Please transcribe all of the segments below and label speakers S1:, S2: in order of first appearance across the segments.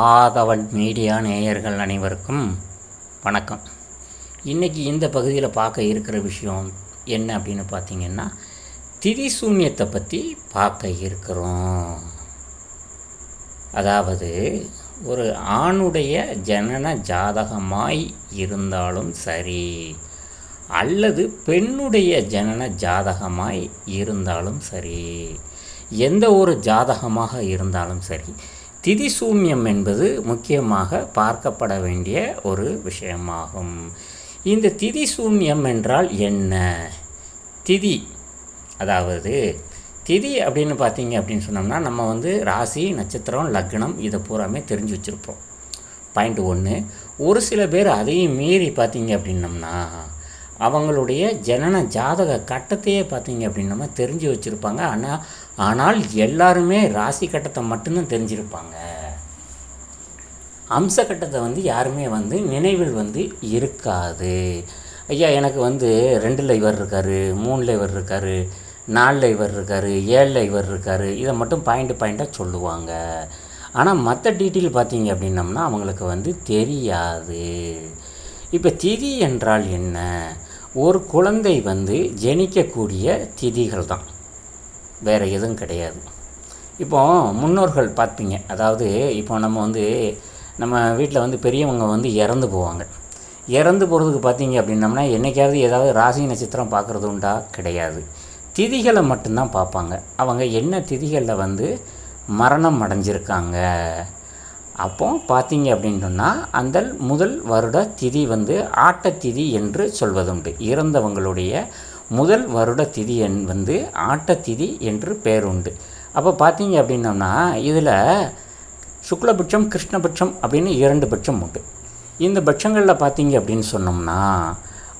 S1: ஆதவன் media நேயர்கள் அனைவருக்கும் வணக்கம். இன்றைக்கி இந்த பகுதியில் பார்க்க இருக்கிற விஷயம் என்ன அப்படின்னு பார்த்தீங்கன்னா திரிசூன்யத்தை பற்றி பார்க்க இருக்கிறோம். அதாவது ஒரு ஆணுடைய ஜனன ஜாதகமாய் இருந்தாலும் சரி அல்லது பெண்ணுடைய ஜனன ஜாதகமாய் இருந்தாலும் சரி எந்த ஒரு ஜாதகமாக இருந்தாலும் சரி திதி சூமியம் என்பது முக்கியமாக பார்க்கப்பட வேண்டிய ஒரு விஷயமாகும். இந்த திதி திதிசூன்யம் என்றால் என்ன? திதி அதாவது திதி அப்படின்னு பார்த்தீங்க அப்படின்னு சொன்னோம்னா நம்ம வந்து ராசி நட்சத்திரம் லக்னம் இதை பூராமே தெரிஞ்சு வச்சுருப்போம். பாயிண்ட் ஒன்று ஒரு சில பேர் அதையும் மீறி பார்த்தீங்க அப்படின்னம்னா அவங்களுடைய ஜனன ஜாதக கட்டத்தையே பார்த்தீங்க அப்படின்னம்னா தெரிஞ்சு வச்சுருப்பாங்க. ஆனால் ஆனால் எல்லாருமே ராசி கட்டத்தை மட்டும்தான் தெரிஞ்சிருப்பாங்க. அம்ச கட்டத்தை வந்து யாருமே வந்து நினைவில் வந்து இருக்காது. ஐயா எனக்கு வந்து ரெண்டில் இவர் இருக்கார் மூணில் இவர் இருக்கார் நாலில் இவர் இருக்கார் ஏழில் இவர் இருக்கார் இதை மட்டும் பாயிண்ட் பாயிண்ட்டாக சொல்லுவாங்க. ஆனால் மற்ற டீட்டெயில் பார்த்தீங்க அப்படின்னம்னா அவங்களுக்கு வந்து தெரியாது. இப்போ திதி என்றால் என்ன? ஒரு குழந்தை வந்து ஜெனிக்கக்கூடிய திதிகள் தான் வேறு எதுவும் கிடையாது. இப்போ முன்னோர்கள் பார்ப்பீங்க. அதாவது இப்போ நம்ம வந்து நம்ம வீட்டில் வந்து பெரியவங்க வந்து இறந்து போவாங்க. இறந்து போகிறதுக்கு பார்த்தீங்க அப்படின்னம்னா என்றைக்காவது ஏதாவது ராசி நட்சத்திரம் பார்க்குறது உண்டா? கிடையாது. திதிகளை மட்டும்தான் பார்ப்பாங்க. அவங்க என்ன திதிகளில் வந்து மரணம் அடைஞ்சிருக்காங்க? அப்போ பார்த்தீங்க அப்படின்னு சொன்னால் அந்த முதல் வருட திதி வந்து ஆட்டத்திதி என்று சொல்வதுண்டு. இறந்தவங்களுடைய முதல் வருட திதி என் வந்து ஆட்டத்திதி என்று பேருண்டு. அப்போ பார்த்தீங்க அப்படின்னோம்னா இதில் சுக்லபட்சம் கிருஷ்ணபட்சம் அப்படின்னு இரண்டு பட்சம் உண்டு. இந்த பட்சங்களில் பார்த்தீங்க அப்படின்னு சொன்னோம்னா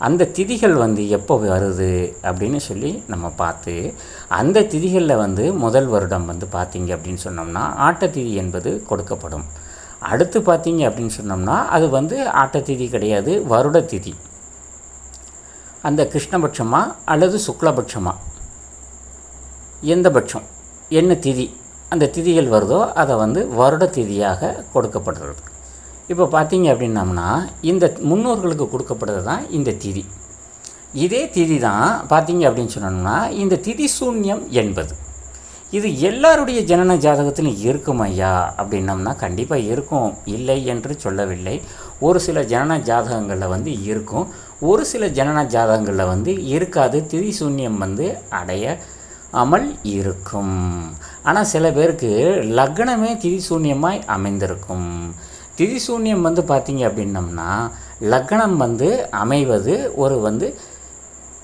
S1: அந்த திதிகள் வந்து எப்போ வருது அப்படின்னு சொல்லி நம்ம பார்த்து அந்த திதிகளில் வந்து முதல் வருடம் வந்து பார்த்தீங்க அப்படின்னு சொன்னோம்னா ஆட்டத்திதி என்பது கொடுக்கப்படும். அடுத்து பார்த்தீங்க அப்படின்னு சொன்னோம்னா அது வந்து ஆட்டத்திதி கிடையாது வருட திதி. அந்த கிருஷ்ணபட்சமா அல்லது சுக்லபட்சமா? எந்த பட்சம்? என்ன திதி? அந்த திதிகள் வருதோ அதை வந்து வருட திதியாக கொடுக்கப்படுறது இப்போ பார்த்தீங்க அப்படின்னம்னா இந்த முன்னோர்களுக்கு கொடுக்கப்படுறது தான் இந்த திதி. இதே திதி தான் பார்த்தீங்க அப்படின்னு சொன்னோம்னா இந்த திதி சூன்யம் என்பது. இது எல்லாருடைய ஜனன ஜாதகத்திலும் இருக்கும் ஐயா அப்படின்னம்னா கண்டிப்பாக இருக்கும். இல்லை என்று சொல்லவில்லை. ஒரு சில ஜனன ஜாதகங்களில் வந்து இருக்கும். ஒரு சில ஜனன ஜாதகங்களில் வந்து இருக்காது. திதி சூன்யம் வந்து அடைய அமல் இருக்கும். ஆனால் சில பேருக்கு லக்னமே திதி சூன்யமாய் அமைந்திருக்கும். திதிசூன்யம் வந்து பார்த்தீங்க அப்படின்னம்னா லக்னம் வந்து அமைவது ஒரு வந்து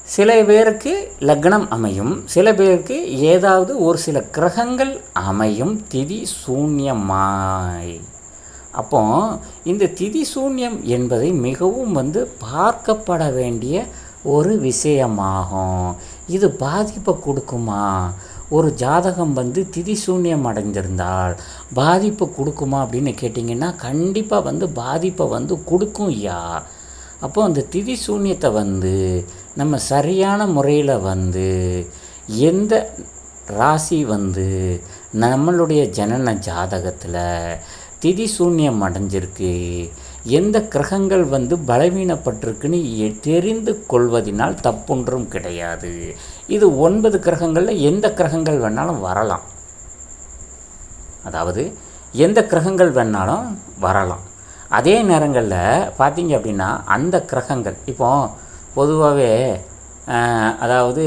S1: சில பேருக்கு லக்னம் அமையும் சில பேருக்கு ஏதாவது ஒரு சில கிரகங்கள் அமையும் திதி சூன்யமாய் அப்போ இந்த திதி சூன்யம் என்பதை மிகவும் வந்து பார்க்கப்பட வேண்டிய ஒரு விஷயமாகும். இது பாதிப்பை கொடுக்குமா? ஒரு ஜாதகம் வந்து திதி சூன்யம் அடைஞ்சிருந்தால் பாதிப்பு கொடுக்குமா அப்படின்னு கேட்டிங்கன்னா கண்டிப்பாக வந்து பாதிப்பை வந்து கொடுக்கும் ஐயா. அப்போ அந்த திதி சூன்யத்தை வந்து நம்ம சரியான முறையில் வந்து எந்த ராசி வந்து நம்மளுடைய ஜனன ஜாதகத்தில் திதி சூன்யம் அடைஞ்சிருக்கு எந்த கிரகங்கள் வந்து பலவீனப்பட்டிருக்குன்னு தெரிந்து கொள்வதனால் தப்பொன்றும் கிடையாது. இது ஒன்பது கிரகங்களில் எந்த கிரகங்கள் வேணாலும் வரலாம். அதாவது எந்த கிரகங்கள் வேணாலும் வரலாம். அதே நேரங்களில் பார்த்தீங்க அப்படின்னா அந்த கிரகங்கள் இப்போ பொதுவாகவே அதாவது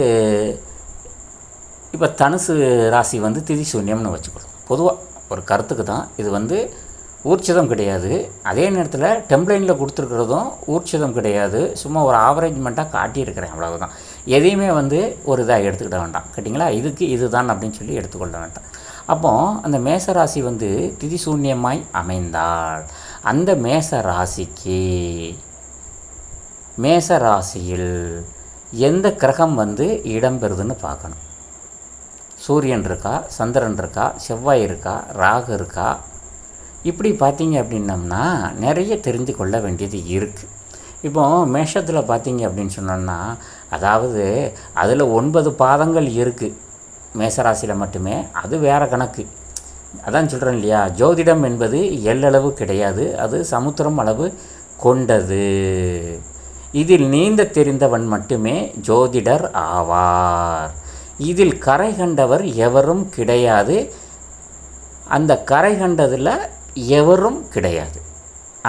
S1: இப்போ தனுசு ராசி வந்து திதி சூன்யம்னு வச்சுக்கிறோம் பொதுவாக ஒரு கருத்துக்கு தான் இது வந்து ஊர்ச்சிதம் கிடையாது. அதே நேரத்தில் டெம்ப்ளைனில் கொடுத்துருக்கிறதும் ஊர்ச்சிதம் கிடையாது. சும்மா ஒரு ஆவரேஜ்மெண்ட்டாக காட்டியிருக்கிறேன். அவ்வளவுதான். எதையுமே வந்து ஒரு இதாக எடுத்துக்கிட வேண்டாம். கேட்டிங்களா? இதுக்கு இதுதான் அப்படின்னு சொல்லி எடுத்துக்கொள்ள வேண்டாம். அப்போ அந்த மேச ராசி வந்து திதி சூன்யமாய் அமைந்தால் அந்த மேச ராசிக்கு மேச ராசியில் எந்த கிரகம் வந்து இடம்பெறுதுன்னு பார்க்கணும். சூரியன் இருக்கா? சந்திரன் இருக்கா? செவ்வாய் இருக்கா? ராகு இருக்கா? இப்படி பார்த்தீங்க அப்படின்னம்னா நிறைய தெரிந்து கொள்ள வேண்டியது இருக்குது இப்போ மேஷத்தில் பார்த்தீங்க அப்படின்னு சொன்னோம்னா அதாவது அதில் ஒன்பது பாதங்கள் இருக்குது மேசராசியில் மட்டுமே அது வேறு கணக்கு. அதான் சொல்கிறேன் இல்லையா? ஜோதிடம் என்பது எல்லளவு கிடையாது அது சமுத்திரம் அளவு கொண்டது. இதில் நீந்த தெரிந்தவன் மட்டுமே ஜோதிடர் ஆவார். இதில் கரை கண்டவர் எவரும் கிடையாது. அந்த கரை கண்டதில் எவரும் கிடையாது.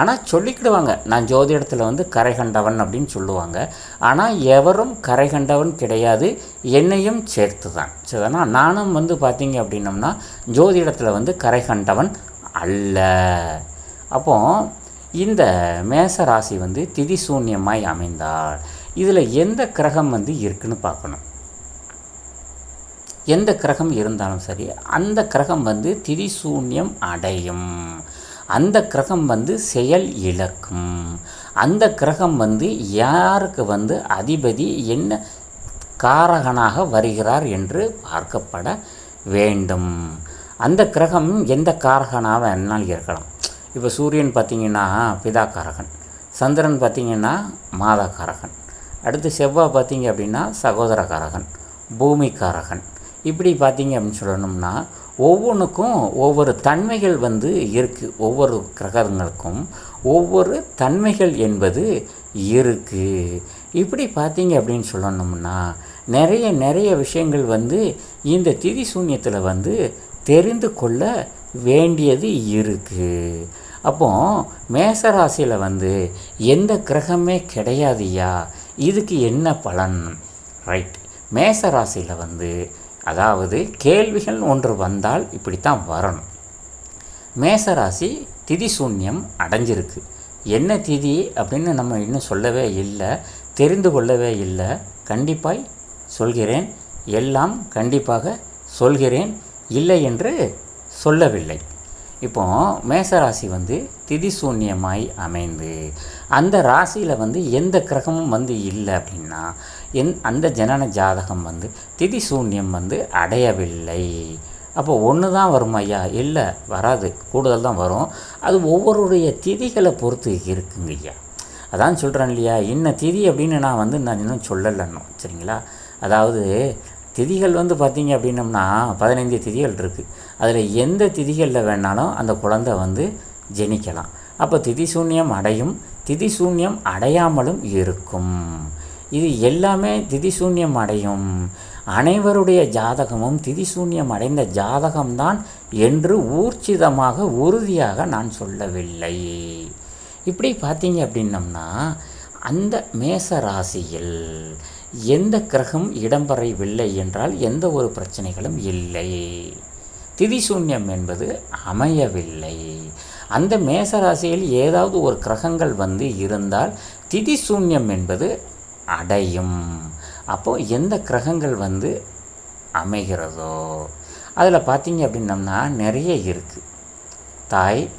S1: ஆனால் சொல்லிக்கிடுவாங்க. நான் ஜோதிடத்தில் வந்து கரை கண்டவன் அப்படின்னு சொல்லுவாங்க. ஆனால் எவரும் கரை கண்டவன் கிடையாது. என்னையும் சேர்த்து தான் சரிதானா நானும் வந்து பார்த்தீங்க அப்படின்னம்னா ஜோதிடத்தில் வந்து கரை கண்டவன் அல்ல. அப்போ இந்த மேச ராசி வந்து திதி சூன்யமாய் அமைந்தால் இதில் எந்த கிரகம் வந்து இருக்குன்னு பார்க்கணும். எந்த கிரகம் இருந்தாலும் சரி அந்த கிரகம் வந்து திரிசூன்யம் அடையும். அந்த கிரகம் வந்து செயல் இழக்கும். அந்த கிரகம் வந்து யாருக்கு வந்து அதிபதி என்ன காரகனாக வருகிறார் என்று பார்க்கப்பட வேண்டும். அந்த கிரகம் எந்த காரகனாக வேணாலும் இருக்கலாம். இப்போ சூரியன் பார்த்திங்கன்னா பிதாக்காரகன் சந்திரன் பார்த்திங்கன்னா மாதாக்காரகன் அடுத்து செவ்வாய் பார்த்திங்க அப்படின்னா சகோதரக்காரகன் பூமிக்காரகன் இப்படி பார்த்தீங்க அப்படின்னு சொல்லணும்னா ஒவ்வொன்றுக்கும் ஒவ்வொரு தன்மைகள் வந்து இருக்குது ஒவ்வொரு கிரகங்களுக்கும். ஒவ்வொரு தன்மைகள் என்பது இருக்குது இப்படி பார்த்தீங்க அப்படின்னு சொல்லணும்னா நிறைய நிறைய விஷயங்கள் வந்து இந்த திதி சூன்யத்தில் வந்து தெரிந்து கொள்ள வேண்டியது இருக்குது அப்போ மேசராசியில் வந்து எந்த கிரகமே கிடையாதுயா இதுக்கு என்ன பலன்? ரைட். மேசராசியில் வந்து அதாவது கேள்விகள் ஒன்று வந்தால் இப்படித்தான் வரணும். மேசராசி திதி சூன்யம் அடைஞ்சிருக்கு. என்ன திதி அப்படின்னு நம்ம இன்னும் சொல்லவே இல்லை தெரிந்து கொள்ளவே இல்லை. கண்டிப்பாய் சொல்கிறேன் எல்லாம் கண்டிப்பாக சொல்கிறேன் இல்லை என்று சொல்லவில்லை. இப்போ மேசராசி வந்து திதி சூன்யமாய் அமைந்து அந்த ராசியில் வந்து எந்த கிரகமும் வந்து இல்லை அப்படின்னா என் அந்த ஜனன ஜாதகம் வந்து திதி சூன்யம் வந்து அடையவில்லை. அப்போ ஒன்று தான் வரும் ஐயா? இல்லை வராது. கூடுதல் தான் வரும். அது ஒவ்வொருடைய திதிகளை பொறுத்து இருக்குங்க ஐயா. அதான் சொல்கிறேன் இல்லையா? இன்ன திதி அப்படின்னு நான் வந்து நான் இன்னும் சொல்லலைன்னும். சரிங்களா? அதாவது திதிகள் வந்து பார்த்திங்க அப்படின்னம்னா பதினைந்து திதிகள் இருக்குது அதில் எந்த திதிகளில் வேணாலும் அந்த குழந்தை வந்து ஜெனிக்கலாம். அப்போ திதி சூன்யம் அடையும் திதி சூன்யம் அடையாமலும் இருக்கும். இது எல்லாமே திதி சூன்யம் அடையும். அனைவருடைய ஜாதகமும் திதி சூன்யம் அடைந்த ஜாதகம்தான் என்று ஊர்ச்சிதமாக உறுதியாக நான் சொல்லவில்லை. இப்படி பார்த்தீங்க அப்படின்னம்னா அந்த மேச ராசியில் எந்த கிரகம் இடம்பெறவில்லை என்றால் எந்த ஒரு பிரச்சனைகளும் இல்லை. திதி சூன்யம் என்பது அமையவில்லை. அந்த மேசராசியில் ஏதாவது ஒரு கிரகங்கள் வந்து இருந்தால் திதி சூன்யம் என்பது அடையும். அப்போது எந்த கிரகங்கள் வந்து அமைகிறதோ அதில் பார்த்தீங்க அப்படின்னம்னா நிறைய இருக்குது தாய்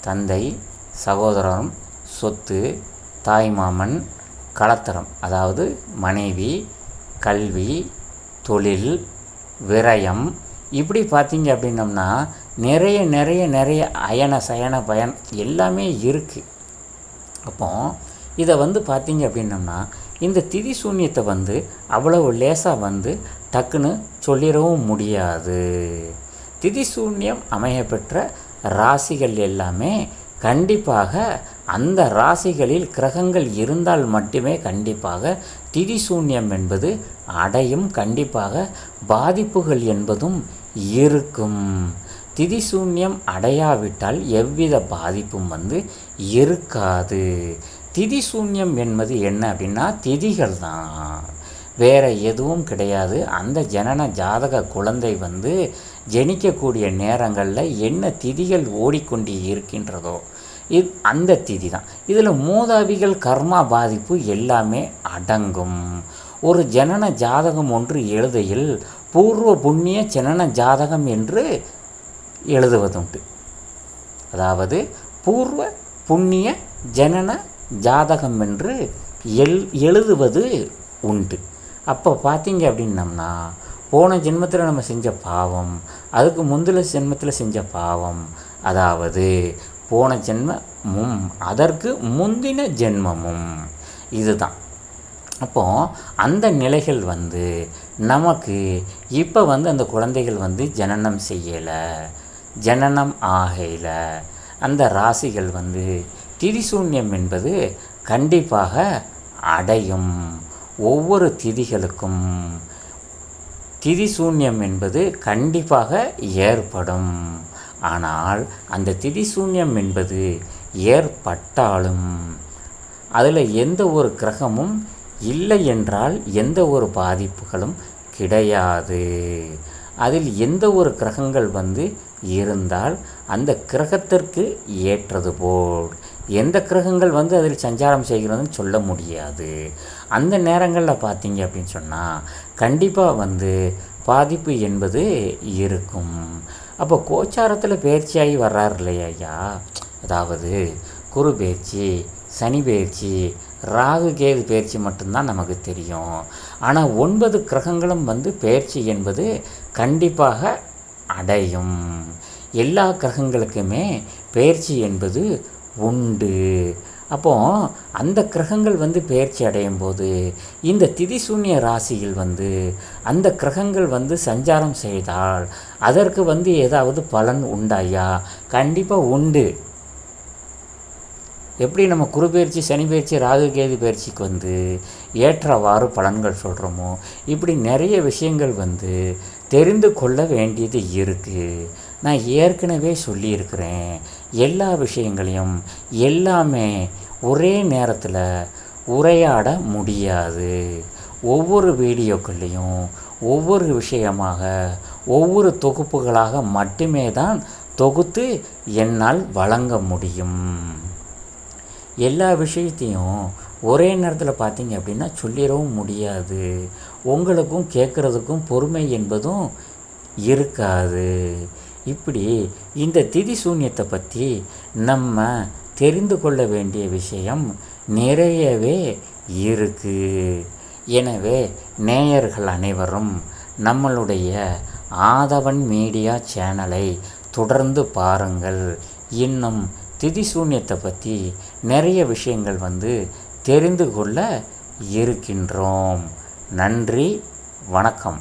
S1: தந்தை சகோதரம் சொத்து தாய் மாமன் கலத்தரம். அதாவது மனைவி கல்வி தொழில் விரயம். இப்படி பார்த்தீங்க அப்படின்னம்னா நிறைய நிறைய நிறைய அயன சயன பயன் எல்லாமே இருக்குது அப்போ இதை வந்து பார்த்தீங்க அப்படின்னம்னா இந்த திதி சூன்யத்தை வந்து அவ்வளவு லேசாக வந்து டக்குன்னு சொல்லிடவும் முடியாது. திதி சூன்யம் அமைய பெற்ற ராசிகள் எல்லாமே கண்டிப்பாக அந்த ராசிகளில் கிரகங்கள் இருந்தால் மட்டுமே கண்டிப்பாக திதி சூன்யம் என்பது அடையும் கண்டிப்பாக பாதிப்புகள் என்பதும் இருக்கும். திதி சூன்யம் அடையாவிட்டால் எவ்வித பாதிப்பும் வந்து இருக்காது. திதி சூன்யம் என்பது என்ன அப்படின்னா திதிகள் தான். வேறு எதுவும் கிடையாது. அந்த ஜனன ஜாதக குழந்தை வந்து ஜெனிக்கக்கூடிய நேரங்களில் என்ன திதிகள் ஓடிக்கொண்டு இருக்கின்றதோ இது அந்த திதி தான் இதில் மூதாவிகள் கர்மா பாதிப்பு எல்லாமே அடங்கும். ஒரு ஜனன ஜாதகம் ஒன்று எழுதையில் பூர்வ புண்ணிய ஜனன ஜாதகம் என்று எழுதுவதுண்டு. அதாவது பூர்வ புண்ணிய ஜனன ஜாதகம் என்று எல் எழுதுவது உண்டு. அப்போ பார்த்தீங்க அப்படின்னம்னா போன ஜென்மத்தில் நம்ம செஞ்ச பாவம் அதுக்கு முந்தின ஜென்மத்தில் செஞ்ச பாவம். அதாவது போன ஜென்மமும் அதற்கு முந்தின ஜென்மமும். இதுதான். அப்போது அந்த நிலைகள் வந்து நமக்கு இப்போ வந்து அந்த குழந்தைகள் வந்து ஜனனம் செய்யலை ஜனனம் ஆகையில் அந்த ராசிகள் வந்து திரிசூன்யம் என்பது கண்டிப்பாக அடையும். ஒவ்வொரு திதிகளுக்கும் திதிசூன்யம் என்பது கண்டிப்பாக ஏற்படும். ஆனால் அந்த திதி சூன்யம் என்பது ஏற்பட்டாலும் அதில் எந்த ஒரு கிரகமும் இல்லை என்றால் எந்த ஒரு பாதிப்புகளும் கிடையாது. அதில் எந்த ஒரு கிரகங்கள் வந்து இருந்தால் அந்த கிரகத்திற்கு ஏற்றது போல். எந்த கிரகங்கள் வந்து அதில் சஞ்சாரம் செய்கிறதுன்னு சொல்ல முடியாது. அந்த நேரங்களில் பார்த்தீங்க அப்படின்னு சொன்னால் கண்டிப்பாக வந்து பாதிப்பு என்பது இருக்கும். அப்போ கோச்சாரத்தில் பயிற்சியாகி வர்றார் இல்லையா ஐயா. அதாவது குரு பயிற்சி சனி பயிற்சி ராகு கேது பயிற்சி மட்டும்தான் நமக்கு தெரியும். ஆனால் ஒன்பது கிரகங்களும் வந்து பயிற்சி என்பது கண்டிப்பாக அடையும். எல்லா கிரகங்களுக்குமே பயிற்சி என்பது உண்டு. அப்போ அந்த கிரகங்கள் வந்து பெயர்ச்சி அடையும் போது இந்த திதிசூன்ய ராசியில் வந்து அந்த கிரகங்கள் வந்து சஞ்சாரம் செய்தால் அதற்கு வந்து ஏதாவது பலன் உண்டாயா? கண்டிப்பாக உண்டு. எப்படி நம்ம குரு பயிற்சி சனி பயிற்சி ராகு கேது பயிற்சிக்கு வந்து ஏற்றவாறு பலன்கள் சொல்கிறோமோ இப்படி நிறைய விஷயங்கள் வந்து தெரிந்து கொள்ள வேண்டியது இருக்குது நான் ஏற்கனவே சொல்லியிருக்கிறேன். எல்லா விஷயங்களையும் எல்லாமே ஒரே நேரத்தில் உரையாட முடியாது. ஒவ்வொரு வீடியோக்கள்லையும் ஒவ்வொரு விஷயமாக ஒவ்வொரு தொகுப்புகளாக மட்டுமே தான் தொகுத்து என்னால் வழங்க முடியும். எல்லா விஷயத்தையும் ஒரே நேரத்தில் பார்த்தீங்க அப்படின்னா சொல்லிடவும் முடியாது. உங்களுக்கும் கேட்குறதுக்கும் பொறுமை என்பதும் இருக்காது. இப்படி இந்த திதி சூன்யத்தை பற்றி நம்ம தெரிந்து கொள்ள வேண்டிய விஷயம் நிறையவே இருக்குது எனவே நேயர்கள் அனைவரும் நம்மளுடைய ஆதவன் மீடியா சேனலை தொடர்ந்து பாருங்கள். இன்னும் திதிசூன்யத்தை பற்றி நிறைய விஷயங்கள் வந்து தெரிந்து கொள்ள இருக்கின்றோம். நன்றி வணக்கம்.